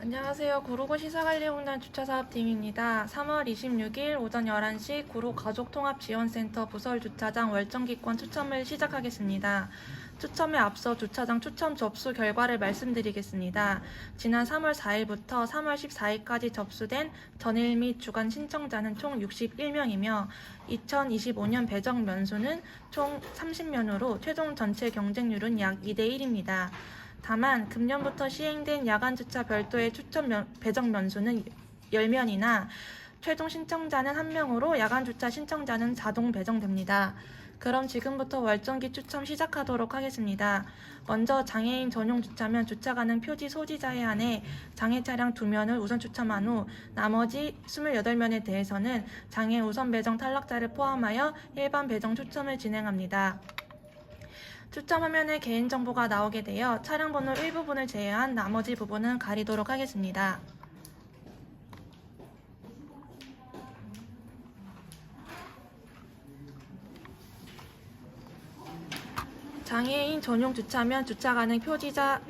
안녕하세요. 구로구 시사관리공단 주차사업팀입니다. 3월 26일 오전 11시 구로 가족통합지원센터 부설 주차장 월정기권 추첨을 시작하겠습니다. 추첨에 앞서 주차장 추첨 접수 결과를 말씀드리겠습니다. 지난 3월 4일부터 3월 14일까지 접수된 전일 및 주간 신청자는 총 61명이며 2025년 배정 면수는 총 30면으로 최종 전체 경쟁률은 약 2대 1입니다. 다만 금년부터 시행된 야간 주차 별도의 추천 면- 배정 면수는 10면이나 최종 신청자는 1명으로 야간 주차 신청자는 자동 배정됩니다. 그럼 지금부터 월정기 추첨 시작하도록 하겠습니다. 먼저 장애인 전용 주차면 주차 가능 표지 소지자에 한해 장애 차량 2면을 우선 추첨한 후 나머지 28면에 대해서는 장애 우선 배정 탈락자를 포함하여 일반 배정 추첨을 진행합니다. 추첨 화면에 개인정보가 나오게 되어 차량 번호 일부분을 제외한 나머지 부분은 가리도록 하겠습니다. 장애인 전용 주차면 주차 가능 표지자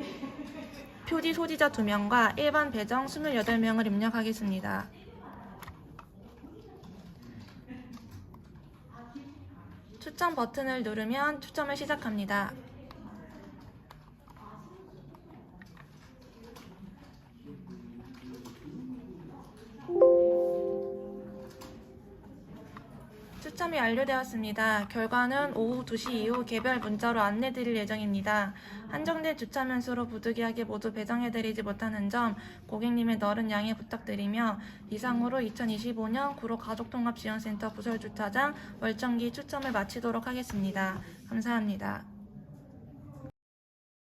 표지 소지자 2명과 일반 배정 28명을 입력하겠습니다. 추첨 버튼을 누르면 추첨을 시작합니다. 추첨이 완료되었습니다. 결과는 오후 2시 이후 개별 문자로 안내드릴 예정입니다. 한정된 주차면수로 부득이하게 모두 배정해드리지 못하는 점 고객님의 너른 양해 부탁드리며 이상으로 2025년 구로 가족통합지원센터 부설주차장 월정기 추첨을 마치도록 하겠습니다. 감사합니다.